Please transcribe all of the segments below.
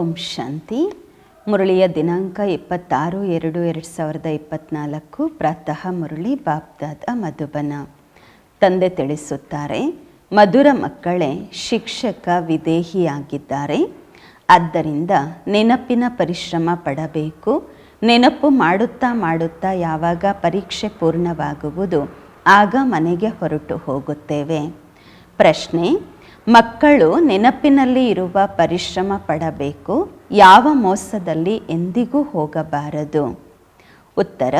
ಓಂ ಶಾಂತಿ. ಮುರಳಿಯ ದಿನಾಂಕ ಇಪ್ಪತ್ತಾರು, ಎರಡು ಎರಡು ಸಾವಿರದ ಇಪ್ಪತ್ತ್ನಾಲ್ಕು ಪ್ರಾತಃ ಮುರಳಿ ಬಾಪ್ದಾದ ಮಧುಬನ. ತಂದೆ ತಿಳಿಸುತ್ತಾರೆ, ಮಧುರ ಮಕ್ಕಳೇ, ಶಿಕ್ಷಕ, ವಿದೇಹಿಯಾಗಿದ್ದಾರೆ. ಆದ್ದರಿಂದ ನೆನಪಿನ ಪರಿಶ್ರಮ ಪಡಬೇಕು. ನೆನಪು ಮಾಡುತ್ತಾ ಮಾಡುತ್ತಾ ಯಾವಾಗ ಪರೀಕ್ಷೆ ಪೂರ್ಣವಾಗುವುದು, ಆಗ ಮನೆಗೆ ಹೊರಟು ಹೋಗುತ್ತೇವೆ. ಪ್ರಶ್ನೆ ಮಕ್ಕಳು ನೆನಪಿನಲ್ಲಿ ಇರುವ ಪರಿಶ್ರಮ ಪಡಬೇಕು, ಯಾವ ಮೋಸದಲ್ಲಿ ಎಂದಿಗೂ ಹೋಗಬಾರದು. ಉತ್ತರ,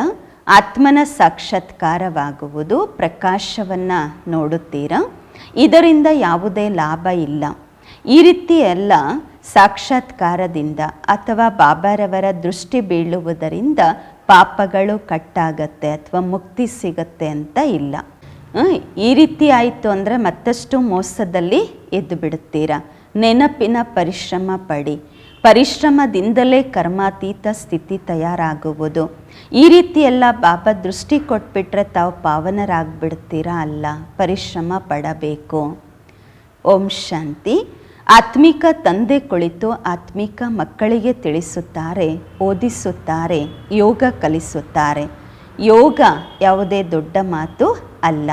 ಆತ್ಮನ ಸಾಕ್ಷಾತ್ಕಾರವಾಗುವುದು ಪ್ರಕಾಶವನ್ನು ನೋಡುತ್ತೀರಾ? ಇದರಿಂದ ಯಾವುದೇ ಲಾಭ ಇಲ್ಲ. ಈ ರೀತಿ ಸಾಕ್ಷಾತ್ಕಾರದಿಂದ ಅಥವಾ ಬಾಬಾರವರ ದೃಷ್ಟಿ ಬೀಳುವುದರಿಂದ ಪಾಪಗಳು ಕಟ್ಟಾಗತ್ತೆ ಅಥವಾ ಮುಕ್ತಿ ಸಿಗತ್ತೆ ಅಂತ ಇಲ್ಲ. ಈ ರೀತಿ ಆಯಿತು ಅಂದರೆ ಮತ್ತಷ್ಟು ಮೋಸದಲ್ಲಿ ಎದ್ದು ಬಿಡುತ್ತೀರಾ? ನೆನಪಿನ ಪರಿಶ್ರಮ ಪಡಿ. ಪರಿಶ್ರಮದಿಂದಲೇ ಕರ್ಮಾತೀತ ಸ್ಥಿತಿ ತಯಾರಾಗುವುದು. ಈ ರೀತಿ ಎಲ್ಲ ದೃಷ್ಟಿ ಕೊಟ್ಬಿಟ್ರೆ ತಾವು ಪಾವನರಾಗ್ಬಿಡ್ತೀರಾ ಅಲ್ಲ? ಪರಿಶ್ರಮ ಪಡಬೇಕು. ಓಂ ಶಾಂತಿ. ಆತ್ಮಿಕ ತಂದೆ ಕುಳಿತು ಆತ್ಮಿಕ ಮಕ್ಕಳಿಗೆ ತಿಳಿಸುತ್ತಾರೆ, ಓದಿಸುತ್ತಾರೆ, ಯೋಗ ಕಲಿಸುತ್ತಾರೆ. ಯೋಗ ಯಾವುದೇ ದೊಡ್ಡ ಮಾತು ಅಲ್ಲ.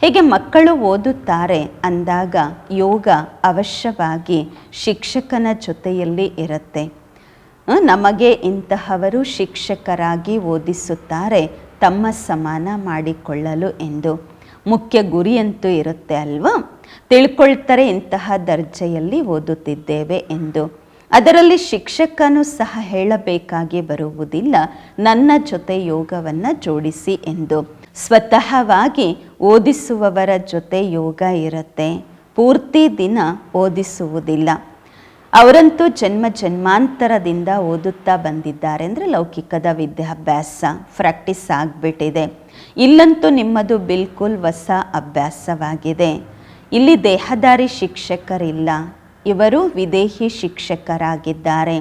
ಹೇಗೆ ಮಕ್ಕಳು ಓದುತ್ತಾರೆ ಅಂದಾಗ ಯೋಗ ಅವಶ್ಯವಾಗಿ ಶಿಕ್ಷಕನ ಜೊತೆಯಲ್ಲಿ ಇರುತ್ತೆ. ನಮಗೆ ಇಂತಹವರು ಶಿಕ್ಷಕರಾಗಿ ಓದಿಸುತ್ತಾರೆ, ತಮ್ಮ ಸಮಾನ ಮಾಡಿಕೊಳ್ಳಲು ಎಂದು. ಮುಖ್ಯ ಗುರಿಯಂತೂ ಇರುತ್ತೆ ಅಲ್ವಾ? ತಿಳ್ಕೊಳ್ತಾರೆ ಇಂತಹ ದರ್ಜೆಯಲ್ಲಿ ಓದುತ್ತಿದ್ದೇವೆ ಎಂದು. ಅದರಲ್ಲಿ ಶಿಕ್ಷಕನು ಸಹ ಹೇಳಬೇಕಾಗಿ ಬರುವುದಿಲ್ಲ. ನನ್ನ ಜೊತೆ ಯೋಗವನ್ನು ಜೋಡಿಸಿ ಎಂದು. ಸ್ವತಃವಾಗಿ ಓದಿಸುವವರ ಜೊತೆ ಯೋಗ ಇರುತ್ತೆ. ಪೂರ್ತಿ ದಿನ ಓದಿಸುವುದಿಲ್ಲ. ಅವರಂತೂ ಜನ್ಮ ಜನ್ಮಾಂತರದಿಂದ ಓದುತ್ತಾ ಬಂದಿದ್ದಾರೆ ಅಂದರೆ ಲೌಕಿಕದ ವಿದ್ಯಾಭ್ಯಾಸ, ಪ್ರಾಕ್ಟೀಸ್ ಆಗಿಬಿಟ್ಟಿದೆ. ಇಲ್ಲಂತೂ ನಿಮ್ಮದು ಬಿಲ್ಕುಲ್ ಹೊಸ ಅಭ್ಯಾಸವಾಗಿದೆ. ಇಲ್ಲಿ ದೇಹದಾರಿ ಶಿಕ್ಷಕರಿಲ್ಲ. ಇವರು ವಿದೇಹಿ ಶಿಕ್ಷಕರಾಗಿದ್ದಾರೆ.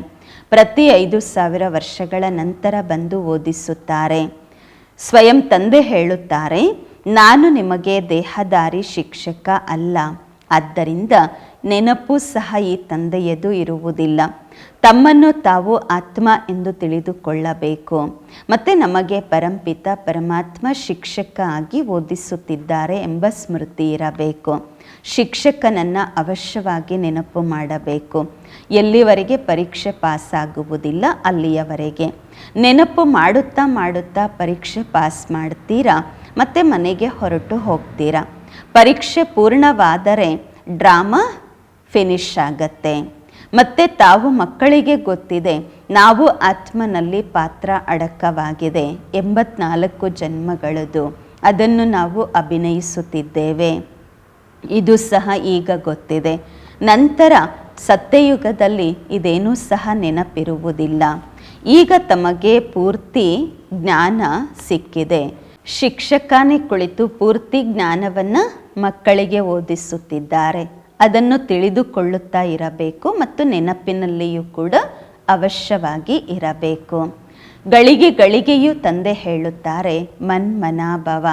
ಪ್ರತಿ ಐದು ಸಾವಿರ ವರ್ಷಗಳ ನಂತರ ಬಂದು ಓದಿಸುತ್ತಾರೆ. ಸ್ವಯಂ ತಂದೆ ಹೇಳುತ್ತಾರೆ, ನಾನು ನಿಮಗೆ ದೇಹದಾರಿ ಶಿಕ್ಷಕ ಅಲ್ಲ. ಆದ್ದರಿಂದ ನೆನಪು ಸಹ ಈ ತಂದೆಯದು ಇರುವುದಿಲ್ಲ. ತಮ್ಮನ್ನು ತಾವು ಆತ್ಮ ಎಂದು ತಿಳಿದುಕೊಳ್ಳಬೇಕು. ಮತ್ತು ನಮಗೆ ಪರಂಪಿತ ಪರಮಾತ್ಮ ಶಿಕ್ಷಕ ಆಗಿ ಓದಿಸುತ್ತಿದ್ದಾರೆ ಎಂಬ ಸ್ಮೃತಿ ಇರಬೇಕು. ಶಿಕ್ಷಕನನ್ನು ಅವಶ್ಯವಾಗಿ ನೆನಪು ಮಾಡಬೇಕು. ಎಲ್ಲಿವರೆಗೆ ಪರೀಕ್ಷೆ ಪಾಸ್ ಆಗುವುದಿಲ್ಲ ಅಲ್ಲಿಯವರೆಗೆ. ನೆನಪು ಮಾಡುತ್ತಾ ಮಾಡುತ್ತಾ ಪರೀಕ್ಷೆ ಪಾಸ್ ಮಾಡ್ತೀರಾ? ಮತ್ತು ಮನೆಗೆ ಹೊರಟು ಹೋಗ್ತೀರಾ? ಪರೀಕ್ಷೆ ಪೂರ್ಣವಾದರೆ ಡ್ರಾಮಾ ಫಿನಿಶ್ ಆಗತ್ತೆ. ಮತ್ತೆ ತಾವು ಮಕ್ಕಳಿಗೆ ಗೊತ್ತಿದೆ, ನಾವು ಆತ್ಮನಲ್ಲಿ ಪಾತ್ರ ಅಡಕವಾಗಿದೆ ಎಂಬತ್ನಾಲ್ಕು ಜನ್ಮಗಳದು, ಅದನ್ನು ನಾವು ಅಭಿನಯಿಸುತ್ತಿದ್ದೇವೆ. ಇದು ಸಹ ಈಗ ಗೊತ್ತಿದೆ. ನಂತರ ಸತ್ಯಯುಗದಲ್ಲಿ ಇದೇನೂ ಸಹ ನೆನಪಿರುವುದಿಲ್ಲ. ಈಗ ತಮಗೆ ಪೂರ್ತಿ ಜ್ಞಾನ ಸಿಕ್ಕಿದೆ. ಶಿಕ್ಷಕನೇ ಕುಳಿತು ಪೂರ್ತಿ ಜ್ಞಾನವನ್ನು ಮಕ್ಕಳಿಗೆ ಓದಿಸುತ್ತಿದ್ದಾರೆ. ಅದನ್ನು ತಿಳಿದುಕೊಳ್ಳುತ್ತಾ ಇರಬೇಕು ಮತ್ತು ನೆನಪಿನಲ್ಲಿಯೂ ಕೂಡ ಅವಶ್ಯವಾಗಿ ಇರಬೇಕು. ಗಳಿಗೆ ಗಳಿಗೆಯೂ ತಂದೆ ಹೇಳುತ್ತಾರೆ, ಮನ್ಮನಾಭವ.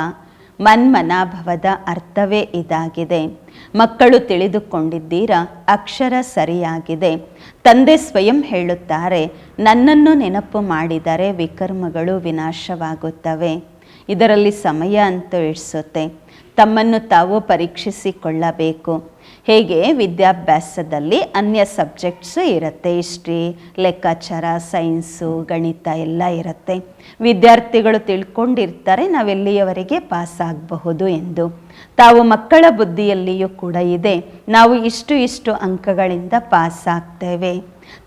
ಮನ್ಮನಾಭವದ ಅರ್ಥವೇ ಇದಾಗಿದೆ. ಮಕ್ಕಳು ತಿಳಿದುಕೊಂಡಿದ್ದೀರಾ, ಅಕ್ಷರ ಸರಿಯಾಗಿದೆ. ತಂದೆ ಸ್ವಯಂ ಹೇಳುತ್ತಾರೆ, ನನ್ನನ್ನು ನೆನಪು ಮಾಡಿದರೆ ವಿಕರ್ಮಗಳು ವಿನಾಶವಾಗುತ್ತವೆ. ಇದರಲ್ಲಿ ಸಮಯ ಅಂತೂ ಇಡಿಸುತ್ತೆ ತಮ್ಮನ್ನು ತಾವು ಪರೀಕ್ಷಿಸಿಕೊಳ್ಳಬೇಕು. ಹೇಗೆ ವಿದ್ಯಾಭ್ಯಾಸದಲ್ಲಿ ಅನ್ಯ ಸಬ್ಜೆಕ್ಟ್ಸ್ ಇರುತ್ತೆ? ಹಿಸ್ಟ್ರಿ, ಲೆಕ್ಕಾಚಾರ ಸೈನ್ಸು ಗಣಿತ ಎಲ್ಲ ಇರುತ್ತೆ. ವಿದ್ಯಾರ್ಥಿಗಳು ತಿಳ್ಕೊಂಡಿರ್ತಾರೆ ನಾವೆಲ್ಲಿಯವರೆಗೆ ಪಾಸ್ ಆಗಬಹುದು ಎಂದು. ತಾವು ಮಕ್ಕಳ ಬುದ್ಧಿಯಲ್ಲಿಯೂ ಕೂಡ ಇದೆ. ನಾವು ಇಷ್ಟು ಇಷ್ಟು ಅಂಕಗಳಿಂದ ಪಾಸ್ ಆಗ್ತೇವೆ.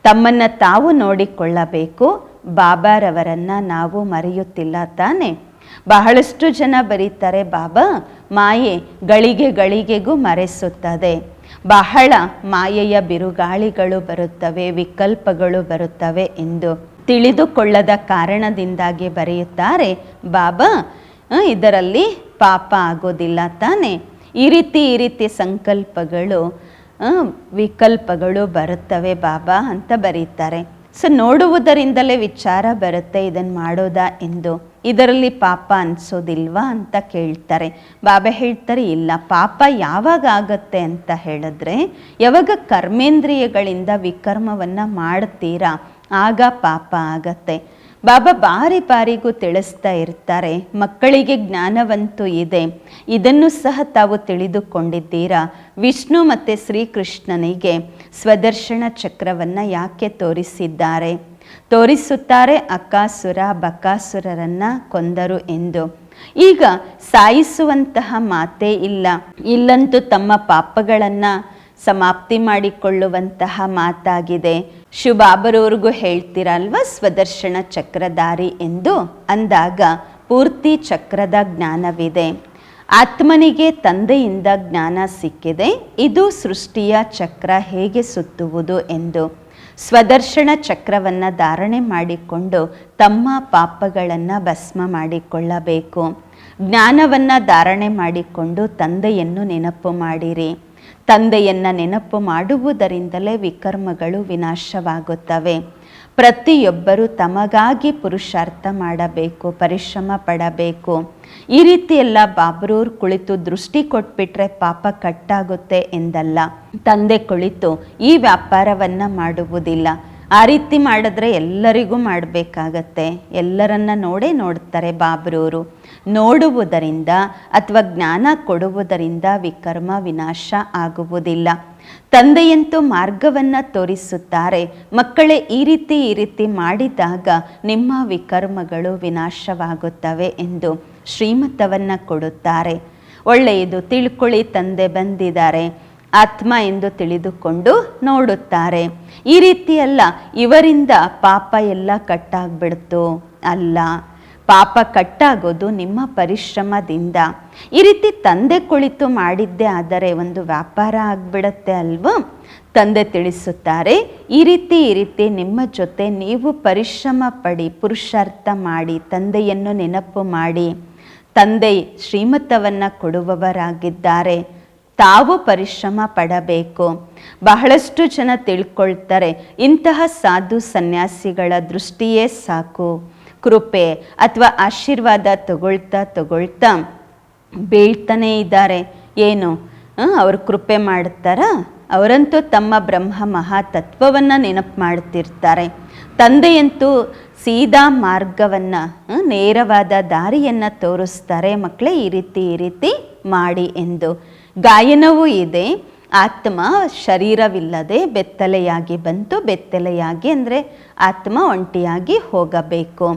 ತಮ್ಮನ್ನು ತಾವು ನೋಡಿಕೊಳ್ಳಬೇಕು. ಬಾಬಾರವರನ್ನು ನಾವು ಮರೆಯುತ್ತಿಲ್ಲ ತಾನೇ. ಬಹಳಷ್ಟು ಜನ ಬರೀತಾರೆ, ಬಾಬಾ, ಮಾಯೆ ಗಳಿಗೆ ಗಳಿಗೆಗೂ ಮರೆಸುತ್ತದೆ. ಬಹಳ ಮಾಯೆಯ ಬಿರುಗಾಳಿಗಳು ಬರುತ್ತವೆ, ವಿಕಲ್ಪಗಳು ಬರುತ್ತವೆ ಎಂದು ತಿಳಿದುಕೊಳ್ಳದ ಕಾರಣದಿಂದಾಗಿ ಬರೆಯುತ್ತಾರೆ, ಬಾಬಾ ಇದರಲ್ಲಿ ಪಾಪ ಆಗೋದಿಲ್ಲ ತಾನೆ. ಈ ರೀತಿ ಈ ರೀತಿ ಸಂಕಲ್ಪಗಳು ವಿಕಲ್ಪಗಳು ಬರುತ್ತವೆ, ಬಾಬಾ ಅಂತ ಬರೀತಾರೆ. ಸೊ ನೋಡುವುದರಿಂದಲೇ ವಿಚಾರ ಬರುತ್ತೆ ಇದನ್ನು ಮಾಡೋದಾ ಎಂದು. ಇದರಲ್ಲಿ ಪಾಪ ಅನಿಸೋದಿಲ್ವಾ ಅಂತ ಕೇಳ್ತಾರೆ. ಬಾಬಾ ಹೇಳ್ತಾರೆ, ಇಲ್ಲ, ಪಾಪ ಯಾವಾಗ ಆಗತ್ತೆ ಅಂತ ಹೇಳಿದ್ರೆ, ಯಾವಾಗ ಕರ್ಮೇಂದ್ರಿಯಗಳಿಂದ ವಿಕರ್ಮವನ್ನು ಮಾಡ್ತೀರಾ, ಆಗ ಪಾಪ ಆಗತ್ತೆ. ಬಾಬಾ ಬಾರಿ ಬಾರಿಗೂ ತಿಳಿಸ್ತಾ ಇರ್ತಾರೆ, ಮಕ್ಕಳಿಗೆ ಜ್ಞಾನವಂತೂ ಇದೆ. ಇದನ್ನು ಸಹ ತಾವು ತಿಳಿದುಕೊಂಡಿದ್ದೀರಾ? ವಿಷ್ಣು ಮತ್ತು ಶ್ರೀಕೃಷ್ಣನಿಗೆ. ಸ್ವದರ್ಶನ ಚಕ್ರವನ್ನು ಯಾಕೆ ತೋರಿಸಿದ್ದಾರೆ? ತೋರಿಸುತ್ತಾರೆ ಅಕಾಸುರ ಬಕಾಸುರರನ್ನು ಕೊಂದರು ಎಂದು. ಈಗ ಸಾಯಿಸುವಂತಹ ಮಾತೇ ಇಲ್ಲ. ಇಲ್ಲಂತೂ ತಮ್ಮ ಪಾಪಗಳನ್ನು ಸಮಾಪ್ತಿ ಮಾಡಿಕೊಳ್ಳುವಂತಹ ಮಾತಾಗಿದೆ. ಶುಭಾಬರವ್ರಿಗೂ ಹೇಳ್ತೀರಲ್ವ ಸ್ವದರ್ಶನ ಚಕ್ರಧಾರಿ ಎಂದು? ಅಂದಾಗ ಪೂರ್ತಿ ಚಕ್ರದ ಜ್ಞಾನವಿದೆ. ಆತ್ಮನಿಗೆ ತಂದೆಯಿಂದ ಜ್ಞಾನ ಸಿಕ್ಕಿದೆ. ಇದು ಸೃಷ್ಟಿಯ ಚಕ್ರ ಹೇಗೆ ಸುತ್ತುವುದು ಎಂದು ಸ್ವದರ್ಶನ ಚಕ್ರವನ್ನು ಧಾರಣೆ ಮಾಡಿಕೊಂಡು ತಮ್ಮ ಪಾಪಗಳನ್ನು ಭಸ್ಮ ಮಾಡಿಕೊಳ್ಳಬೇಕು. ಜ್ಞಾನವನ್ನು ಧಾರಣೆ ಮಾಡಿಕೊಂಡು ತಂದೆಯನ್ನು ನೆನಪು ಮಾಡಿರಿ. ತಂದೆಯನ್ನು ನೆನಪು ಮಾಡುವುದರಿಂದಲೇ ವಿಕರ್ಮಗಳು ವಿನಾಶವಾಗುತ್ತವೆ. ಪ್ರತಿಯೊಬ್ಬರು ತಮಗಾಗಿ ಪುರುಷಾರ್ಥ ಮಾಡಬೇಕು, ಪರಿಶ್ರಮ ಪಡಬೇಕು. ಈ ರೀತಿ ಎಲ್ಲ ಬಾಬ್ರೂರ್ ಕುಳಿತು ದೃಷ್ಟಿ ಕೊಟ್ಬಿಟ್ರೆ ಪಾಪ ಕಟ್ಟಾಗುತ್ತೆ ಎಂದಲ್ಲ. ತಂದೆ ಕುಳಿತು ಈ ವ್ಯಾಪಾರವನ್ನ ಮಾಡುವುದಿಲ್ಲ. ಆ ರೀತಿ ಮಾಡಿದ್ರೆ ಎಲ್ಲರಿಗೂ ಮಾಡಬೇಕಾಗತ್ತೆ. ಎಲ್ಲರನ್ನ ನೋಡೇ ನೋಡ್ತಾರೆ ಬಾಬ್ರೂರು. ನೋಡುವುದರಿಂದ ಅಥವಾ ಜ್ಞಾನ ಕೊಡುವುದರಿಂದ ವಿಕರ್ಮ ವಿನಾಶ ಆಗುವುದಿಲ್ಲ. ತಂದೆಯಂತೂ ಮಾರ್ಗವನ್ನ ತೋರಿಸುತ್ತಾರೆ. ಮಕ್ಕಳೇ ಈ ರೀತಿ ಈ ರೀತಿ ಮಾಡಿದಾಗ ನಿಮ್ಮ ವಿಕರ್ಮಗಳು ವಿನಾಶವಾಗುತ್ತವೆ ಎಂದು. ಶ್ರೀಮತವನ್ನು ಕೊಡುತ್ತಾರೆ. ಒಳ್ಳೆಯದು ತಿಳ್ಕೊಳ್ಳಿ ತಂದೆ ಬಂದಿದ್ದಾರೆ. ಆತ್ಮ ಎಂದು ತಿಳಿದುಕೊಂಡು ನೋಡುತ್ತಾರೆ. ಈ ರೀತಿಯಲ್ಲ ಇವರಿಂದ ಪಾಪ ಎಲ್ಲ ಕಟ್ಟಾಗ್ಬಿಡ್ತು. ಅಲ್ಲ, ಪಾಪ ಕಟ್ಟಾಗೋದು ನಿಮ್ಮ ಪರಿಶ್ರಮದಿಂದ. ಈ ರೀತಿ ತಂದೆ ಕುಳಿತು ಮಾಡಿದ್ದೇ ಆದರೆ ಒಂದು ವ್ಯಾಪಾರ ಆಗ್ಬಿಡತ್ತೆ ಅಲ್ವಾ? ತಂದೆ ತಿಳಿಸುತ್ತಾರೆ, ಈ ರೀತಿ ಈ ರೀತಿ ನಿಮ್ಮ ಜೊತೆ ನೀವು ಪರಿಶ್ರಮ ಪಡಿ ಪುರುಷಾರ್ಥ ಮಾಡಿ, ತಂದೆಯನ್ನು ನೆನಪು ಮಾಡಿ. ತಂದೆ ಶ್ರೀಮತವನ್ನು ಕೊಡುವವರಾಗಿದ್ದಾರೆ. ತಾವು ಪರಿಶ್ರಮ ಪಡಬೇಕು. ಬಹಳಷ್ಟು ಜನ ತಿಳ್ಕೊಳ್ತಾರೆ, ಇಂತಹ ಸಾಧು ಸನ್ಯಾಸಿಗಳ ದೃಷ್ಟಿಯೇ ಸಾಕು. ಕೃಪೆ ಅಥವಾ ಆಶೀರ್ವಾದ ತಗೊಳ್ತಾ ತಗೊಳ್ತಾ ಬೀಳ್ತಾನೇ ಇದ್ದಾರೆ. ಏನು? ಅವರು ಕೃಪೆ ಮಾಡ್ತಾರಾ? ಅವರಂತೂ ತಮ್ಮ ಬ್ರಹ್ಮ ಮಹಾತತ್ವವನ್ನು ನೆನಪು ಮಾಡ್ತಿರ್ತಾರೆ. ತಂದೆಯಂತೂ ಸೀದಾ ಮಾರ್ಗವನ್ನು ನೇರವಾದ ದಾರಿಯನ್ನು ತೋರಿಸ್ತಾರೆ. ಮಕ್ಕಳೇ ಈ ರೀತಿ ಈ ರೀತಿ ಮಾಡಿ ಎಂದು. ಗಾಯನವೂ ಇದೆ. ಆತ್ಮ ಶರೀರವಿಲ್ಲದೆ ಬೆತ್ತಲೆಯಾಗಿ ಬಂತು. ಬೆತ್ತಲೆಯಾಗಿ ಅಂದರೆ ಆತ್ಮ ಒಂಟಿಯಾಗಿ ಹೋಗಬೇಕು.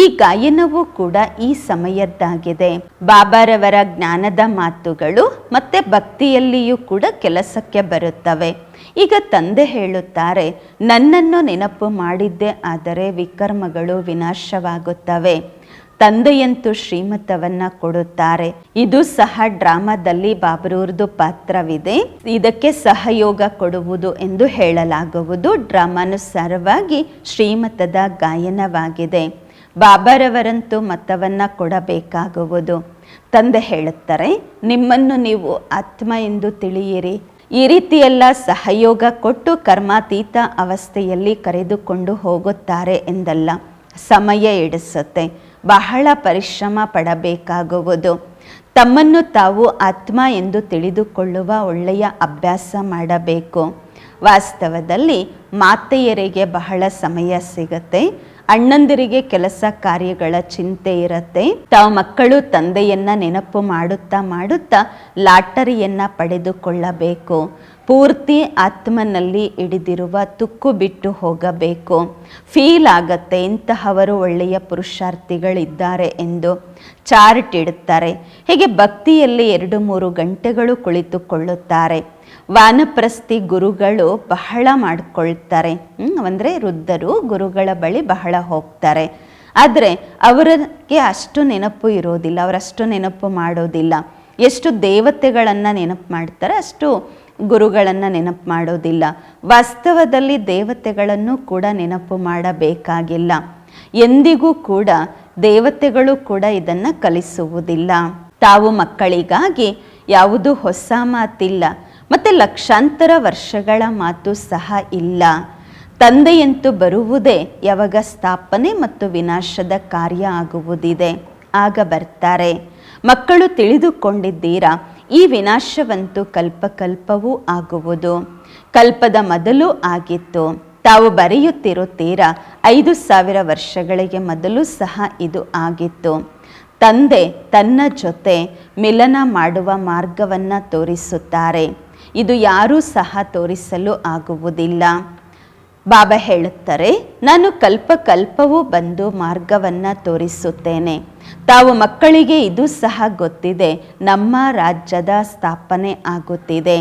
ಈ ಗಾಯನವೂ ಕೂಡ ಈ ಸಮಯದ್ದಾಗಿದೆ. ಬಾಬಾರವರ ಜ್ಞಾನದ ಮಾತುಗಳು ಮತ್ತು ಭಕ್ತಿಯಲ್ಲಿಯೂ ಕೂಡ ಕೆಲಸಕ್ಕೆ ಬರುತ್ತವೆ. ಈಗ ತಂದೆ ಹೇಳುತ್ತಾರೆ, ನನ್ನನ್ನು ನೆನಪು ಮಾಡಿದ್ದೆ, ಆದರೆ ವಿಕರ್ಮಗಳು ವಿನಾಶವಾಗುತ್ತವೆ. ತಂದೆಯಂತೂ ಶ್ರೀಮತವನ್ನ ಕೊಡುತ್ತಾರೆ. ಇದು ಸಹ ಡ್ರಾಮಾದಲ್ಲಿ ಬಾಬ್ರೂರ್ದು ಪಾತ್ರವಿದೆ. ಇದಕ್ಕೆ ಸಹಯೋಗ ಕೊಡುವುದು ಎಂದು ಹೇಳಲಾಗುವುದು. ಡ್ರಾಮಾನುಸಾರವಾಗಿ ಶ್ರೀಮತದ ಗಾಯನವಾಗಿದೆ. ಬಾಬರವರಂತೂ ಮತವನ್ನ ಕೊಡಬೇಕಾಗುವುದು. ತಂದೆ ಹೇಳುತ್ತಾರೆ, ನಿಮ್ಮನ್ನು ನೀವು ಆತ್ಮ ಎಂದು ತಿಳಿಯಿರಿ. ಈ ರೀತಿಯೆಲ್ಲ ಸಹಯೋಗ ಕೊಟ್ಟು ಕರ್ಮಾತೀತ ಅವಸ್ಥೆಯಲ್ಲಿ ಕರೆದುಕೊಂಡು ಹೋಗುತ್ತಾರೆ ಎಂದಲ್ಲ. ಸಮಯ ಇಡಿಸುತ್ತೆ ಬಹಳ ಪರಿಶ್ರಮ ಪಡಬೇಕಾಗುವುದು. ತಮ್ಮನ್ನು ತಾವು ಆತ್ಮ ಎಂದು ತಿಳಿದುಕೊಳ್ಳುವ ಒಳ್ಳೆಯ ಅಭ್ಯಾಸ ಮಾಡಬೇಕು. ವಾಸ್ತವದಲ್ಲಿ ಮಾತೆಯರಿಗೆ ಬಹಳ ಸಮಯ ಸಿಗತ್ತೆ. ಅಣ್ಣಂದಿರಿಗೆ ಕೆಲಸ ಕಾರ್ಯಗಳ ಚಿಂತೆ ಇರತ್ತೆ. ತಾವು ಮಕ್ಕಳು ತಂದೆಯನ್ನ ನೆನಪು ಮಾಡುತ್ತಾ ಮಾಡುತ್ತಾ ಲಾಟರಿಯನ್ನ ಪಡೆದುಕೊಳ್ಳಬೇಕು. ಪೂರ್ತಿ ಆತ್ಮನಲ್ಲಿ ಹಿಡಿದಿರುವ ತುಕ್ಕು ಬಿಟ್ಟು ಹೋಗಬೇಕು. ಫೀಲ್ ಆಗತ್ತೆ ಇಂತಹವರು ಒಳ್ಳೆಯ ಪುರುಷಾರ್ಥಿಗಳಿದ್ದಾರೆ ಎಂದು ಚಾರ್ಟ್ ಇಡುತ್ತಾರೆ. ಹೀಗೆ ಭಕ್ತಿಯಲ್ಲಿ ಎರಡು ಮೂರು ಗಂಟೆಗಳು ಕುಳಿತುಕೊಳ್ಳುತ್ತಾರೆ. ವಾನಪ್ರಸ್ಥಿ ಗುರುಗಳು ಬಹಳ ಮಾಡ್ಕೊಳ್ತಾರೆ. ಅಂದರೆ ವೃದ್ಧರು ಗುರುಗಳ ಬಳಿ ಬಹಳ ಹೋಗ್ತಾರೆ. ಆದರೆ ಅವರಿಗೆ ಅಷ್ಟು ನೆನಪು ಇರೋದಿಲ್ಲ ಅವರಷ್ಟು ನೆನಪು ಮಾಡೋದಿಲ್ಲ. ಎಷ್ಟು ದೇವತೆಗಳನ್ನು ನೆನಪು ಮಾಡ್ತಾರೆ, ಅಷ್ಟು ಗುರುಗಳನ್ನು ನೆನಪು ಮಾಡೋದಿಲ್ಲ. ವಾಸ್ತವದಲ್ಲಿ ದೇವತೆಗಳನ್ನು ಕೂಡ ನೆನಪು ಮಾಡಬೇಕಾಗಿಲ್ಲ. ಎಂದಿಗೂ ಕೂಡ ದೇವತೆಗಳು ಕೂಡ ಇದನ್ನು ಕಲಿಸುವುದಿಲ್ಲ. ತಾವು ಮಕ್ಕಳಿಗಾಗಿ ಯಾವುದು ಹೊಸ ಮಾತಿಲ್ಲ. ಮತ್ತು ಲಕ್ಷಾಂತರ ವರ್ಷಗಳ ಮಾತು ಸಹ ಇಲ್ಲ. ತಂದೆಯಂತೂ ಬರುವುದೇ ಯಾವಾಗ ಸ್ಥಾಪನೆ ಮತ್ತು ವಿನಾಶದ ಕಾರ್ಯ ಆಗುವುದಿದೆ. ಆಗ ಬರ್ತಾರೆ. ಮಕ್ಕಳು ತಿಳಿದುಕೊಂಡಿದ್ದೀರಾ? ಈ ವಿನಾಶವಂತೂ ಕಲ್ಪಕಲ್ಪವೂ ಆಗುವುದು. ಕಲ್ಪದ ಮೊದಲು ಆಗಿತ್ತು. ತಾವು ಬರೆಯುತ್ತಿರುತ್ತೀರಾ? ಐದು ಸಾವಿರ ವರ್ಷಗಳಿಗೆ ಮೊದಲು ಸಹ ಇದು ಆಗಿತ್ತು. ತಂದೆ ತನ್ನ ಜೊತೆ ಮಿಲನ ಮಾಡುವ ಮಾರ್ಗವನ್ನು ತೋರಿಸುತ್ತಾರೆ. ಇದು ಯಾರೂ ಸಹ ತೋರಿಸಲು ಆಗುವುದಿಲ್ಲ. ಬಾಬಾ ಹೇಳುತ್ತಾರೆ, ನಾನು ಕಲ್ಪ ಕಲ್ಪವೂ ಬಂದು ಮಾರ್ಗವನ್ನು ತೋರಿಸುತ್ತೇನೆ. ತಾವು ಮಕ್ಕಳಿಗೆ ಇದು ಸಹ ಗೊತ್ತಿದೆ, ನಮ್ಮ ರಾಜ್ಯದ ಸ್ಥಾಪನೆ ಆಗುತ್ತಿದೆ.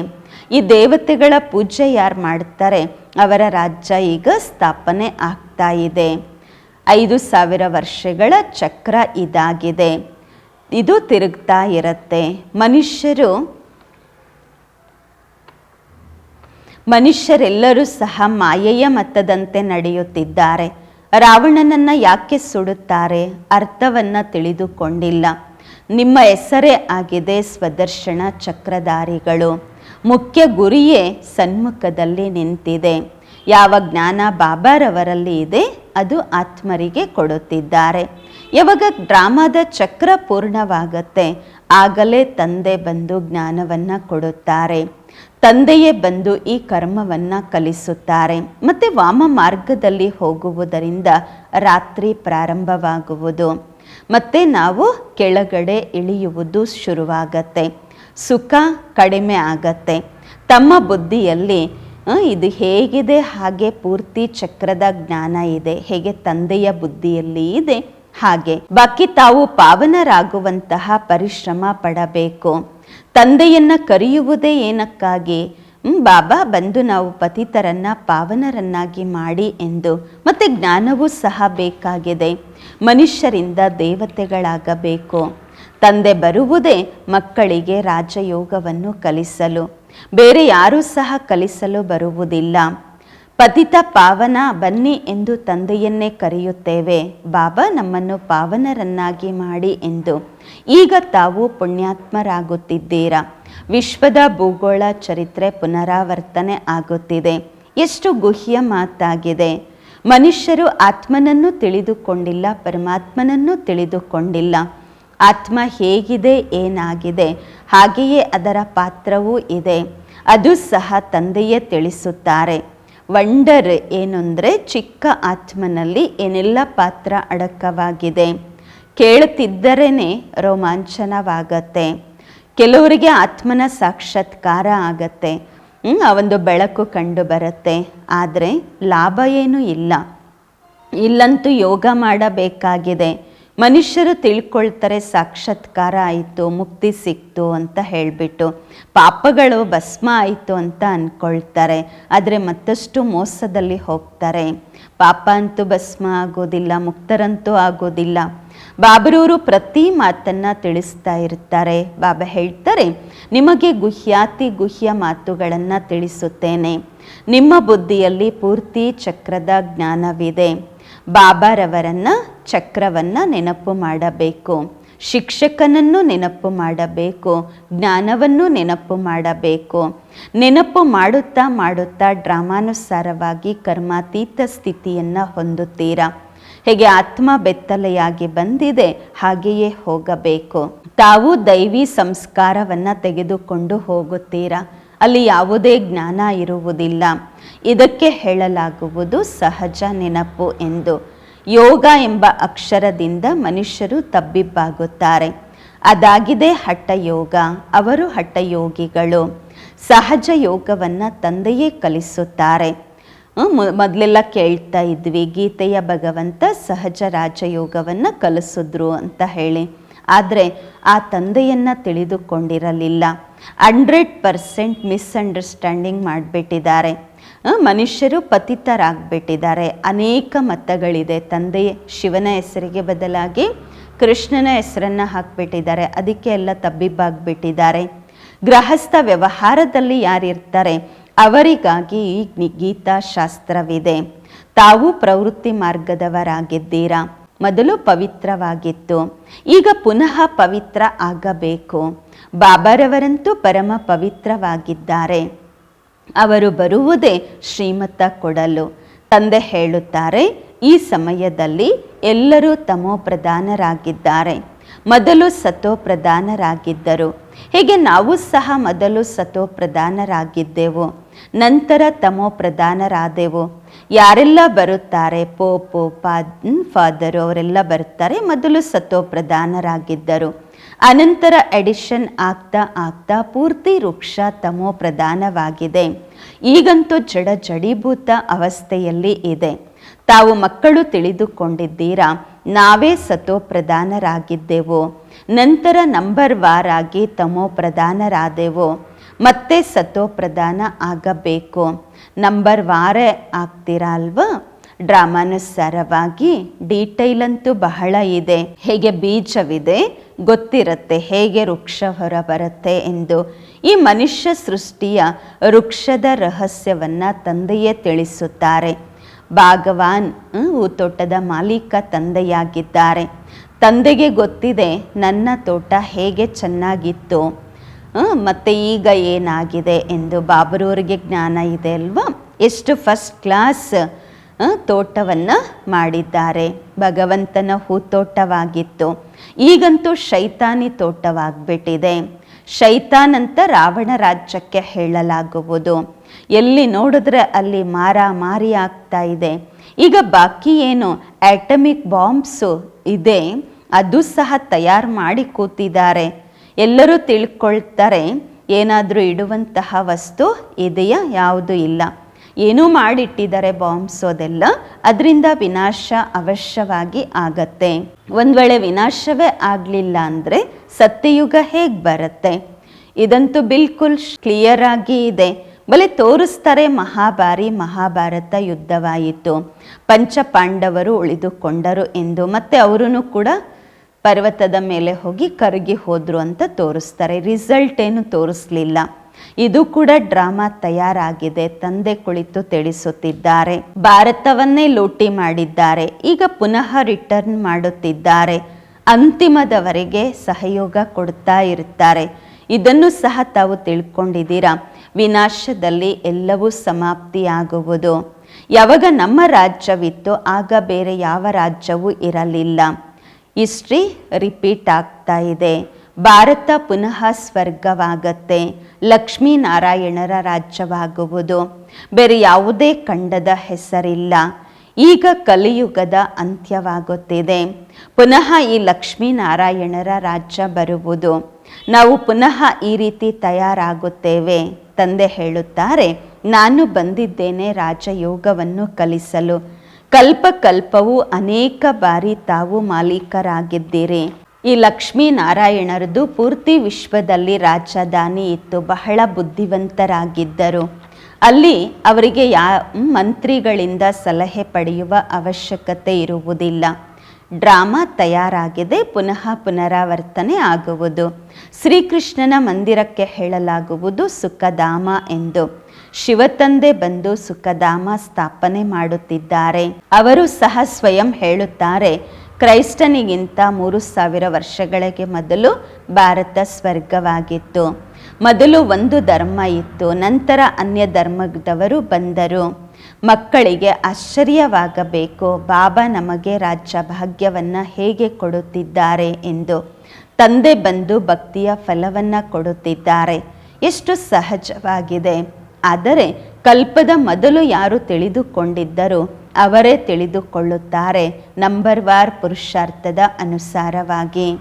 ಈ ದೇವತೆಗಳ ಪೂಜೆ ಯಾರು ಮಾಡ್ತಾರೆ, ಅವರ ರಾಜ್ಯ ಈಗ ಸ್ಥಾಪನೆ ಆಗ್ತಾ ಇದೆ. ಐದು ಸಾವಿರ ವರ್ಷಗಳ ಚಕ್ರ ಇದಾಗಿದೆ. ಇದು ತಿರುಗ್ತಾ ಇರುತ್ತೆ. ಮನುಷ್ಯರು ಮನುಷ್ಯರೆಲ್ಲರೂ ಸಹ ಮಾಯೆಯ ಮತದಂತೆ ನಡೆಯುತ್ತಿದ್ದಾರೆ. ರಾವಣನನ್ನ ಯಾಕೆ ಸುಡುತ್ತಾರೆ? ಅರ್ಥವನ್ನ ತಿಳಿದುಕೊಂಡಿಲ್ಲ. ನಿಮ್ಮ ಹೆಸರೇ ಆಗಿದೆ ಸ್ವದರ್ಶನ ಚಕ್ರಧಾರಿಗಳು. ಮುಖ್ಯ ಗುರಿಯೇ ಸನ್ಮುಖದಲ್ಲಿ ನಿಂತಿದೆ. ಯಾವ ಜ್ಞಾನ ಬಾಬಾರವರಲ್ಲಿ ಇದೆ, ಅದು ಆತ್ಮರಿಗೆ ಕೊಡುತ್ತಿದ್ದಾರೆ. ಯಾವಾಗ ಡ್ರಾಮಾದ ಚಕ್ರ ಪೂರ್ಣವಾಗತ್ತೆ, ಆಗಲೇ ತಂದೆ ಬಂದು ಜ್ಞಾನವನ್ನು ಕೊಡುತ್ತಾರೆ. ತಂದೆಯೇ ಬಂದು ಈ ಕರ್ಮವನ್ನು ಕಲಿಸುತ್ತಾರೆ. ಮತ್ತು ವಾಮ ಮಾರ್ಗದಲ್ಲಿ ಹೋಗುವುದರಿಂದ ರಾತ್ರಿ ಪ್ರಾರಂಭವಾಗುವುದು. ಮತ್ತೆ ನಾವು ಕೆಳಗಡೆ ಇಳಿಯುವುದು ಶುರುವಾಗತ್ತೆ. ಸುಖ ಕಡಿಮೆ ಆಗತ್ತೆ. ತಮ್ಮ ಬುದ್ಧಿಯಲ್ಲಿ ಇದು ಹೇಗಿದೆ? ಹಾಗೆ ಪೂರ್ತಿ ಚಕ್ರದ ಜ್ಞಾನ ಇದೆ. ಹೇಗೆ ತಂದೆಯ ಬುದ್ಧಿಯಲ್ಲಿ ಇದೆ? ಹಾಗೆ. ಬಾಕಿ ತಾವು ಪಾವನರಾಗುವಂತಹ ಪರಿಶ್ರಮ ಪಡಬೇಕು. ತಂದೆಯನ್ನ ಕರೆಯುವುದೇ ಏನಕ್ಕಾಗಿ? ಬಾಬಾ, ಬಂದು ನಾವು ಪತಿತರನ್ನ, ಪಾವನರನ್ನಾಗಿ ಮಾಡಿ ಎಂದು. ಮತ್ತೆ ಜ್ಞಾನವೂ ಸಹ ಬೇಕಾಗಿದೆ. ಮನುಷ್ಯರಿಂದ ದೇವತೆಗಳಾಗಬೇಕು. ತಂದೆ ಬರುವುದೇ ಮಕ್ಕಳಿಗೆ ರಾಜಯೋಗವನ್ನು ಕಲಿಸಲು. ಬೇರೆ ಯಾರೂ ಸಹ ಕಲಿಸಲು ಬರುವುದಿಲ್ಲ. ಪತಿತ ಪಾವನ ಬನ್ನಿ ಎಂದು ತಂದೆಯನ್ನೇ ಕರೆಯುತ್ತೇವೆ. ಬಾಬಾ ನಮ್ಮನ್ನು ಪಾವನರನ್ನಾಗಿ ಮಾಡಿ ಎಂದು. ಈಗ ತಾವು ಪುಣ್ಯಾತ್ಮರಾಗುತ್ತಿದ್ದೀರಾ. ವಿಶ್ವದ ಭೂಗೋಳ ಚರಿತ್ರೆ ಪುನರಾವರ್ತನೆ ಆಗುತ್ತಿದೆ. ಎಷ್ಟು ಗುಹ್ಯ ಮಾತಾಗಿದೆ. ಮನುಷ್ಯರು ಆತ್ಮನನ್ನು ತಿಳಿದುಕೊಂಡಿಲ್ಲ, ಪರಮಾತ್ಮನನ್ನು ತಿಳಿದುಕೊಂಡಿಲ್ಲ. ಆತ್ಮ ಹೇಗಿದೆ, ಏನಾಗಿದೆ, ಹಾಗೆಯೇ ಅದರ ಪಾತ್ರವೂ ಇದೆ. ಅದು ಸಹ ತಂದೆಯೇ ತಿಳಿಸುತ್ತಾರೆ. ವಂಡರ್ ಏನು ಚಿಕ್ಕ ಆತ್ಮನಲ್ಲಿ ಏನೆಲ್ಲ ಪಾತ್ರ ಅಡಕವಾಗಿದೆ? ಕೇಳುತ್ತಿದ್ದರೇ ರೋಮಾಂಚನವಾಗತ್ತೆ. ಕೆಲವರಿಗೆ ಆತ್ಮನ ಸಾಕ್ಷಾತ್ಕಾರ ಆಗತ್ತೆ. ಆ ಒಂದು ಬೆಳಕು ಕಂಡು ಬರುತ್ತೆ. ಆದರೆ ಲಾಭ ಏನೂ ಇಲ್ಲ. ಇಲ್ಲಂತೂ ಯೋಗ ಮಾಡಬೇಕಾಗಿದೆ. ಮನುಷ್ಯರು ತಿಳ್ಕೊಳ್ತಾರೆ, ಸಾಕ್ಷಾತ್ಕಾರ ಆಯಿತು, ಮುಕ್ತಿ ಸಿಕ್ತು ಅಂತ ಹೇಳಿಬಿಟ್ಟು, ಪಾಪಗಳು ಭಸ್ಮ ಆಯಿತು ಅಂತ ಅಂದ್ಕೊಳ್ತಾರೆ ಆದರೆ ಮತ್ತಷ್ಟು ಮೋಸದಲ್ಲಿ ಹೋಗ್ತಾರೆ. ಪಾಪ ಅಂತೂ ಭಸ್ಮ ಆಗೋದಿಲ್ಲ, ಮುಕ್ತರಂತೂ ಆಗೋದಿಲ್ಲ. ಬಾಬರೂರು ಪ್ರತಿ ಮಾತನ್ನು ತಿಳಿಸ್ತಾ ಇರ್ತಾರೆ. ಬಾಬಾ ಹೇಳ್ತಾರೆ, ನಿಮಗೆ ಗುಹ್ಯಾತಿ ಗುಹ್ಯ ಮಾತುಗಳನ್ನು ತಿಳಿಸುತ್ತೇನೆ. ನಿಮ್ಮ ಬುದ್ಧಿಯಲ್ಲಿ ಪೂರ್ತಿ ಚಕ್ರದ ಜ್ಞಾನವಿದೆ. ಬಾಬಾರವರನ್ನ ಚಕ್ರವನ್ನ ನೆನಪು ಮಾಡಬೇಕು. ಶಿಕ್ಷಕನನ್ನು ನೆನಪು ಮಾಡಬೇಕು. ಜ್ಞಾನವನ್ನು ನೆನಪು ಮಾಡಬೇಕು. ನೆನಪು ಮಾಡುತ್ತಾ ಮಾಡುತ್ತಾ ಡ್ರಾಮಾನುಸಾರವಾಗಿ ಕರ್ಮಾತೀತ ಸ್ಥಿತಿಯನ್ನು ಹೊಂದುತ್ತೀರಾ? ಹೇಗೆ ಆತ್ಮ ಬೆತ್ತಲೆಯಾಗಿ ಬಂದಿದೆ ಹಾಗೆಯೇ ಹೋಗಬೇಕು. ತಾವು ದೈವಿ ಸಂಸ್ಕಾರವನ್ನು ತೆಗೆದುಕೊಂಡು ಹೋಗುತ್ತೀರಾ? ಅಲ್ಲಿ ಯಾವುದೇ ಜ್ಞಾನ ಇರುವುದಿಲ್ಲ. ಇದಕ್ಕೆ ಹೇಳಲಾಗುವುದು ಸಹಜ ನೆನಪು ಎಂದು. ಯೋಗ ಎಂಬ ಅಕ್ಷರದಿಂದ ಮನುಷ್ಯರು ತಬ್ಬಿಬ್ಬಾಗುತ್ತಾರೆ. ಅದಾಗಿದೆ ಹಠಯೋಗ. ಅವರು ಹಠಯೋಗಿಗಳು. ಸಹಜ ಯೋಗವನ್ನು ತಂದೆಯೇ ಕಲಿಸುತ್ತಾರೆ. ಮೊದಲೆಲ್ಲ ಕೇಳ್ತಾ ಇದ್ವಿ, ಗೀತೆಯ ಭಗವಂತ ಸಹಜ ರಾಜಯೋಗವನ್ನು ಕಲಿಸಿದ್ರು ಅಂತ ಹೇಳಿ. ಆದರೆ ಆ ತಂದೆಯನ್ನು ತಿಳಿದುಕೊಂಡಿರಲಿಲ್ಲ. ಹಂಡ್ರೆಡ್ ಪರ್ಸೆಂಟ್ ಮಿಸ್ಅಂಡರ್ಸ್ಟ್ಯಾಂಡಿಂಗ್ ಮಾಡಿಬಿಟ್ಟಿದ್ದಾರೆ. ಮನುಷ್ಯರು ಪತಿತರಾಗ್ಬಿಟ್ಟಿದ್ದಾರೆ. ಅನೇಕ ಮತಗಳಿದೆ. ತಂದೆ ಶಿವನ ಹೆಸರಿಗೆ ಬದಲಾಗಿ ಕೃಷ್ಣನ ಹೆಸರನ್ನು ಹಾಕ್ಬಿಟ್ಟಿದ್ದಾರೆ. ಅದಕ್ಕೆ ಎಲ್ಲ ತಬ್ಬಿಬ್ಬಾಗ್ಬಿಟ್ಟಿದ್ದಾರೆ. ಗೃಹಸ್ಥ ವ್ಯವಹಾರದಲ್ಲಿ ಯಾರಿರ್ತಾರೆ? ಅವರಿಗಾಗಿ ಈ ಗೀತಾ ಶಾಸ್ತ್ರವಿದೆ ತಾವು ಪ್ರವೃತ್ತಿ ಮಾರ್ಗದವರಾಗಿದ್ದೀರಾ? ಮೊದಲು ಪವಿತ್ರವಾಗಿತ್ತು. ಈಗ ಪುನಃ ಪವಿತ್ರ ಆಗಬೇಕು. ಬಾಬಾರವರಂತೂ ಪರಮ ಪವಿತ್ರವಾಗಿದ್ದಾರೆ. ಅವರು ಬರುವುದೇ ಶ್ರೀಮತ ಕೊಡಲು. ತಂದೆ ಹೇಳುತ್ತಾರೆ, ಈ ಸಮಯದಲ್ಲಿ ಎಲ್ಲರೂ ತಮೋ ಪ್ರಧಾನರಾಗಿದ್ದಾರೆ ಮೊದಲು ಸತೋ ಪ್ರಧಾನರಾಗಿದ್ದರು ಹೀಗೆ ನಾವು ಸಹ ಮೊದಲು ಸತೋ ಪ್ರಧಾನರಾಗಿದ್ದೆವು ನಂತರ ತಮೋ ಪ್ರಧಾನರಾದೆವು ಯಾರೆಲ್ಲ ಬರುತ್ತಾರೆ ಪೋಪು ಪಾದ್, ಫಾದರು ಅವರೆಲ್ಲ ಬರುತ್ತಾರೆ, ಮೊದಲು ಸತೋ ಪ್ರಧಾನರಾಗಿದ್ದರು ಅನಂತರ ಎಡಿಷನ್ ಆಗ್ತಾ ಆಗ್ತಾ ಪೂರ್ತಿ ವೃಕ್ಷ ತಮೋ ಪ್ರಧಾನವಾಗಿದೆ. ಈಗಂತೂ ಜಡ ಜಡೀಭೂತ ಅವಸ್ಥೆಯಲ್ಲಿ ಇದೆ. ತಾವು ಮಕ್ಕಳು ತಿಳಿದುಕೊಂಡಿದ್ದೀರಾ? ನಾವೇ ಸತೋ ಪ್ರಧಾನರಾಗಿದ್ದೆವು. ನಂತರ ನಂಬರ್ ವಾರಾಗಿ ತಮೋ ಪ್ರಧಾನರಾದೆವು. ಮತ್ತೆ ಸತೋ ಪ್ರಧಾನ ಆಗಬೇಕು. ನಂಬರ್ ವಾರೇ ಆಗ್ತೀರಾ ಅಲ್ವಾ? ಡ್ರಾಮಾನುಸಾರವಾಗಿ ಡೀಟೈಲ್ ಅಂತೂ ಬಹಳ ಇದೆ. ಹೇಗೆ ಬೀಜವಿದೆ ಗೊತ್ತಿರುತ್ತೆ, ಹೇಗೆ ವೃಕ್ಷ ಹೊರ ಬರುತ್ತೆ ಎಂದು. ಈ ಮನುಷ್ಯ ಸೃಷ್ಟಿಯ ವೃಕ್ಷದ ರಹಸ್ಯವನ್ನು ತಂದೆಯೇ ತಿಳಿಸುತ್ತಾರೆ. ಭಾಗವಾನ್, ಹೂ ತೋಟದ ಮಾಲೀಕ ತಂದೆಯಾಗಿದ್ದಾರೆ. ತಂದೆಗೆ ಗೊತ್ತಿದೆ ನನ್ನ ತೋಟ ಹೇಗೆ ಚೆನ್ನಾಗಿತ್ತು. ಮತ್ತೆ ಈಗ ಏನಾಗಿದೆ ಎಂದು ಬಾಬರೂರಿಗೆ ಜ್ಞಾನ ಇದೆ ಅಲ್ವಾ? ಎಷ್ಟು ಫಸ್ಟ್ ಕ್ಲಾಸ್ ತೋಟವನ್ನು ಮಾಡಿದ್ದಾರೆ. ಭಗವಂತನ ಹೂತೋಟವಾಗಿತ್ತು. ಈಗಂತೂ ಶೈತಾನಿ ತೋಟವಾಗ್ಬಿಟ್ಟಿದೆ. ಶೈತಾನ್ ಅಂತ ರಾವಣ ರಾಜ್ಯಕ್ಕೆ ಹೇಳಲಾಗುವುದು. ಎಲ್ಲಿ ನೋಡಿದ್ರೆ ಅಲ್ಲಿ ಮಾರಾಮಾರಿ ಆಗ್ತಾ ಇದೆ. ಈಗ ಬಾಕಿ ಏನು? ಆಟಮಿಕ್ ಬಾಂಬ್ಸು ಇದೆ. ಅದು ಸಹ ತಯಾರು ಮಾಡಿ ಕೂತಿದ್ದಾರೆ. ಎಲ್ಲರೂ ತಿಳ್ಕೊಳ್ತಾರೆ, ಏನಾದರೂ ಇಡುವಂತಹ ವಸ್ತು ಇದೆಯಾ? ಯಾವುದೂ ಇಲ್ಲ. ಏನೂ ಮಾಡಿಟ್ಟಿದ್ದಾರೆ ಬಾಂಬ್ಸ್ ಅದೆಲ್ಲ. ಅದರಿಂದ ವಿನಾಶ ಅವಶ್ಯವಾಗಿ ಆಗತ್ತೆ. ಒಂದು ವೇಳೆ ವಿನಾಶವೇ ಆಗಲಿಲ್ಲ ಅಂದರೆ ಸತ್ಯಯುಗ ಹೇಗೆ ಬರುತ್ತೆ? ಇದಂತೂ ಬಿಲ್ಕುಲ್ ಕ್ಲಿಯರ್ ಆಗಿ ಇದೆ. ಬಲೆ ತೋರಿಸ್ತಾರೆ ಮಹಾಭಾರಿ ಮಹಾಭಾರತ ಯುದ್ಧವಾಯಿತು. ಪಂಚ ಪಾಂಡವರು ಉಳಿದುಕೊಂಡರು ಎಂದು ಮತ್ತೆ ಅವರೂ ಕೂಡ ಪರ್ವತದ ಮೇಲೆ ಹೋಗಿ ಕರಗಿ ಹೋದರು ಅಂತ ತೋರಿಸ್ತಾರೆ. ರಿಸಲ್ಟ್ ಏನು ತೋರಿಸ್ಲಿಲ್ಲ. ಇದು ಕೂಡ ಡ್ರಾಮಾ ತಯಾರಾಗಿದೆ. ತಂದೆ ಕುಳಿತು ತಿಳಿಸುತ್ತಿದ್ದಾರೆ. ಭಾರತವನ್ನೇ ಲೂಟಿ ಮಾಡಿದ್ದಾರೆ. ಈಗ ಪುನಃ ರಿಟರ್ನ್ ಮಾಡುತ್ತಿದ್ದಾರೆ. ಅಂತಿಮದವರೆಗೆ ಸಹಯೋಗ ಕೊಡ್ತಾ ಇರುತ್ತಾರೆ. ಇದನ್ನು ಸಹ ತಾವು ತಿಳ್ಕೊಂಡಿದ್ದೀರಾ? ವಿನಾಶದಲ್ಲಿ ಎಲ್ಲವೂ ಸಮಾಪ್ತಿಯಾಗುವುದು. ಯಾವಾಗ ನಮ್ಮ ರಾಜ್ಯವಿತ್ತು ಆಗ ಬೇರೆ ಯಾವ ರಾಜ್ಯವೂ ಇರಲಿಲ್ಲ. ಹಿಸ್ಟ್ರಿ ರಿಪೀಟ್ ಆಗ್ತಾ ಇದೆ. ಭಾರತ ಪುನಃ ಸ್ವರ್ಗವಾಗತ್ತೆ. ಲಕ್ಷ್ಮೀನಾರಾಯಣರ ರಾಜ್ಯವಾಗುವುದು. ಬೇರೆ ಯಾವುದೇ ಖಂಡದ ಹೆಸರಿಲ್ಲ. ಈಗ ಕಲಿಯುಗದ ಅಂತ್ಯವಾಗುತ್ತಿದೆ. ಪುನಃ ಈ ಲಕ್ಷ್ಮೀನಾರಾಯಣರ ರಾಜ್ಯ ಬರುವುದು. ನಾವು ಪುನಃ ಈ ರೀತಿ ತಯಾರಾಗುತ್ತೇವೆ. ತಂದೆ ಹೇಳುತ್ತಾರೆ, ನಾನು ಬಂದಿದ್ದೇನೆ ರಾಜಯೋಗವನ್ನು ಕಲಿಸಲು. ಕಲ್ಪ ಕಲ್ಪವು ಅನೇಕ ಬಾರಿ ತಾವು ಮಾಲೀಕರಾಗಿದ್ದೀರಿ. ಈ ಲಕ್ಷ್ಮೀ ನಾರಾಯಣರದು ಪೂರ್ತಿ ವಿಶ್ವದಲ್ಲಿ ರಾಜಧಾನಿ ಇತ್ತು. ಬಹಳ ಬುದ್ಧಿವಂತರಾಗಿದ್ದರು. ಅಲ್ಲಿ ಅವರಿಗೆ ಯಾ, ಮಂತ್ರಿಗಳಿಂದ ಸಲಹೆ ಪಡೆಯುವ ಅವಶ್ಯಕತೆ ಇರುವುದಿಲ್ಲ. ಡ್ರಾಮಾ ತಯಾರಾಗಿದೆ, ಪುನಃ ಪುನರಾವರ್ತನೆ ಆಗುವುದು. ಶ್ರೀಕೃಷ್ಣನ ಮಂದಿರಕ್ಕೆ ಹೇಳಲಾಗುವುದು ಸುಖಧಾಮ ಎಂದು. ಶಿವತಂದೆ ಬಂದು ಸುಖಧಾಮ ಸ್ಥಾಪನೆ ಮಾಡುತ್ತಿದ್ದಾರೆ. ಅವರು ಸಹ ಸ್ವಯಂ ಹೇಳುತ್ತಾರೆ ಕ್ರೈಸ್ತನಿಗಿಂತ ಮೂರು ಸಾವಿರ ವರ್ಷಗಳಿಗೆ ಮೊದಲು ಭಾರತ ಸ್ವರ್ಗವಾಗಿತ್ತು. ಮೊದಲು ಒಂದು ಧರ್ಮ ಇತ್ತು, ನಂತರ ಅನ್ಯ ಧರ್ಮದವರು ಬಂದರು. ಮಕ್ಕಳಿಗೆ ಆಶ್ಚರ್ಯವಾಗಬೇಕು, ಬಾಬಾ ನಮಗೆ ರಾಜ್ಯ ಭಾಗ್ಯವನ್ನು ಹೇಗೆ ಕೊಡುತ್ತಿದ್ದಾರೆ ಎಂದು. ತಂದೆ ಬಂದು ಭಕ್ತಿಯ ಫಲವನ್ನು ಕೊಡುತ್ತಿದ್ದಾರೆ. ಎಷ್ಟು ಸಹಜವಾಗಿದೆ. ಆದರೆ ಕಲ್ಪದ ಮೊದಲು ಯಾರು ತಿಳಿದುಕೊಂಡಿದ್ದರು? ಅವರೇ ತಿಳಿದುಕೊಳ್ಳುತ್ತಾರೆ. ನಂಬರ್ ವಾರ್ ಪುರುಷಾರ್ಥದ ಅನುಸಾರವಾಗಿ.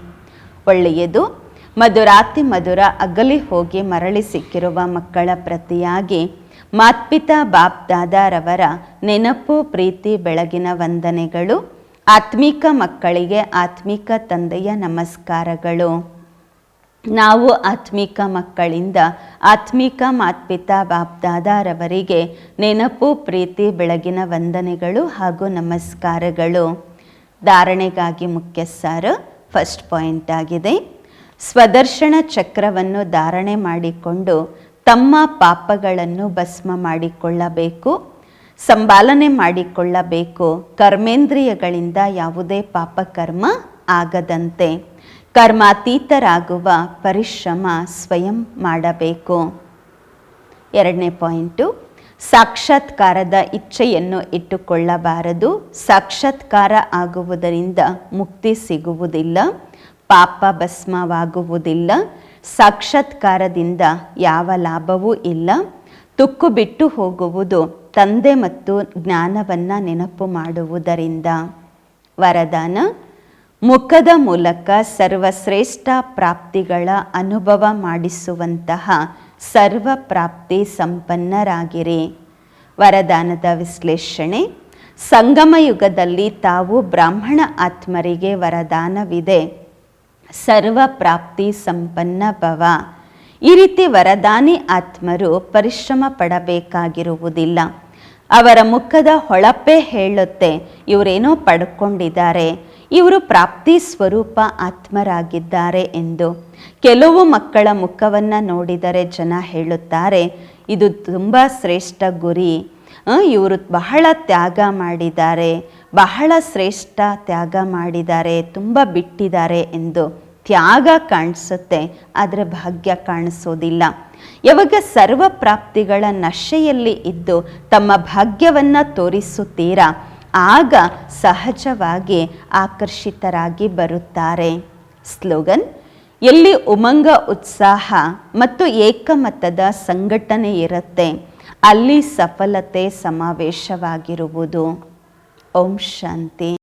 ಒಳ್ಳೆಯದು, ಮಧುರಾತಿ ಮಧುರ ಅಗಲಿ ಹೋಗಿ ಮರಳಿ ಸಿಕ್ಕಿರುವ ಮಕ್ಕಳ ಪ್ರತಿಯಾಗಿ ಮಾತ್ಪಿತಾ ಬಾಪ್ ದಾದಾರವರ ನೆನಪು, ಪ್ರೀತಿ, ಬೆಳಗಿನ ವಂದನೆಗಳು, ಆತ್ಮಿಕ ಮಕ್ಕಳಿಗೆ ಆತ್ಮಿಕ ತಂದೆಯ ನಮಸ್ಕಾರಗಳು. ನಾವು ಆತ್ಮಿಕ ಮಕ್ಕಳಿಂದ ಆತ್ಮಿಕ ಮಾತ್ಪಿತಾ ಬಾಪ್ದಾದಾರವರಿಗೆ ನೆನಪು, ಪ್ರೀತಿ, ಬೆಳಗಿನ ವಂದನೆಗಳು ಹಾಗೂ ನಮಸ್ಕಾರಗಳು. ಧಾರಣೆಗಾಗಿ ಮುಖ್ಯ ಸಾರ ಫಸ್ಟ್ ಪಾಯಿಂಟ್ ಆಗಿದೆ. ಸ್ವದರ್ಶನ ಚಕ್ರವನ್ನು ಧಾರಣೆ ಮಾಡಿಕೊಂಡು ತಮ್ಮ ಪಾಪಗಳನ್ನು ಭಸ್ಮ ಮಾಡಿಕೊಳ್ಳಬೇಕು. ಸಂಭಾಲನೆ ಮಾಡಿಕೊಳ್ಳಬೇಕು. ಕರ್ಮೇಂದ್ರಿಯಗಳಿಂದ ಯಾವುದೇ ಪಾಪಕರ್ಮ ಆಗದಂತೆ. ಕರ್ಮಾತೀತರಾಗುವ ಪರಿಶ್ರಮ ಸ್ವಯಂ ಮಾಡಬೇಕು. ಎರಡನೇ ಪಾಯಿಂಟು, ಸಾಕ್ಷಾತ್ಕಾರದ ಇಚ್ಛೆಯನ್ನು ಇಟ್ಟುಕೊಳ್ಳಬಾರದು. ಸಾಕ್ಷಾತ್ಕಾರ ಆಗುವುದರಿಂದ ಮುಕ್ತಿ ಸಿಗುವುದಿಲ್ಲ, ಪಾಪ ಭಸ್ಮವಾಗುವುದಿಲ್ಲ, ಸಾಕ್ಷಾತ್ಕಾರದಿಂದ ಯಾವ ಲಾಭವೂ ಇಲ್ಲ. ತುಕ್ಕು ಬಿಟ್ಟು ಹೋಗುವುದು ತಂದೆ ಮತ್ತು ಜ್ಞಾನವನ್ನು ನೆನಪು ಮಾಡುವುದರಿಂದ. ವರದಾನ ಮುಖದ ಮೂಲಕ ಸರ್ವಶ್ರೇಷ್ಠ ಪ್ರಾಪ್ತಿಗಳ ಅನುಭವ ಮಾಡಿಸುವಂತಹ ಸರ್ವ ಪ್ರಾಪ್ತಿ ಸಂಪನ್ನರಾಗಿರಿ. ವರದಾನದ ವಿಶ್ಲೇಷಣೆ ಸಂಗಮಯುಗದಲ್ಲಿ ತಾವು ಬ್ರಾಹ್ಮಣ ಆತ್ಮರಿಗೆ ವರದಾನವಿದೆ. ಸರ್ವ ಪ್ರಾಪ್ತಿ ಸಂಪನ್ನ ಭವ. ಈ ರೀತಿ ವರದಾನಿ ಆತ್ಮರು ಪರಿಶ್ರಮ ಪಡಬೇಕಾಗಿರುವುದಿಲ್ಲ. ಅವರ ಮುಖದ ಹೊಳಪೆ ಹೇಳುತ್ತೆ, ಇವರೇನೋ ಪಡ್ಕೊಂಡಿದ್ದಾರೆ. ಇವರು ಪ್ರಾಪ್ತಿ ಸ್ವರೂಪ ಆತ್ಮರಾಗಿದ್ದಾರೆ ಎಂದು ಕೆಲವು ಮಕ್ಕಳ ಮುಖವನ್ನು ನೋಡಿದರೆ ಜನ ಹೇಳುತ್ತಾರೆ, ಇದು ತುಂಬ ಶ್ರೇಷ್ಠ ಗುರಿ. ಇವರು ಬಹಳ ತ್ಯಾಗ ಮಾಡಿದ್ದಾರೆ. ಬಹಳ ಶ್ರೇಷ್ಠ ತ್ಯಾಗ ಮಾಡಿದ್ದಾರೆ. ತುಂಬ ಬಿಟ್ಟಿದ್ದಾರೆ ಎಂದು ತ್ಯಾಗ ಕಾಣಿಸುತ್ತೆ, ಆದರೆ ಭಾಗ್ಯ ಕಾಣಿಸೋದಿಲ್ಲ. ಯಾವಾಗ ಸರ್ವ ಪ್ರಾಪ್ತಿಗಳ ನಶೆಯಲ್ಲಿ ಇದ್ದು ತಮ್ಮ ಭಾಗ್ಯವನ್ನು ತೋರಿಸುತ್ತೀರಾ? ಆಗ ಸಹಜವಾಗಿ ಆಕರ್ಷಿತರಾಗಿ ಬರುತ್ತಾರೆ. ಸ್ಲೋಗನ್, ಎಲ್ಲಿ ಉಮಂಗ ಉತ್ಸಾಹ ಮತ್ತು ಏಕಮತದ ಸಂಘಟನೆ ಇರುತ್ತೆ, ಅಲ್ಲಿ ಸಫಲತೆ ಸಮಾವೇಶವಾಗಿರುವುದು. ಓಂ ಶಾಂತಿ.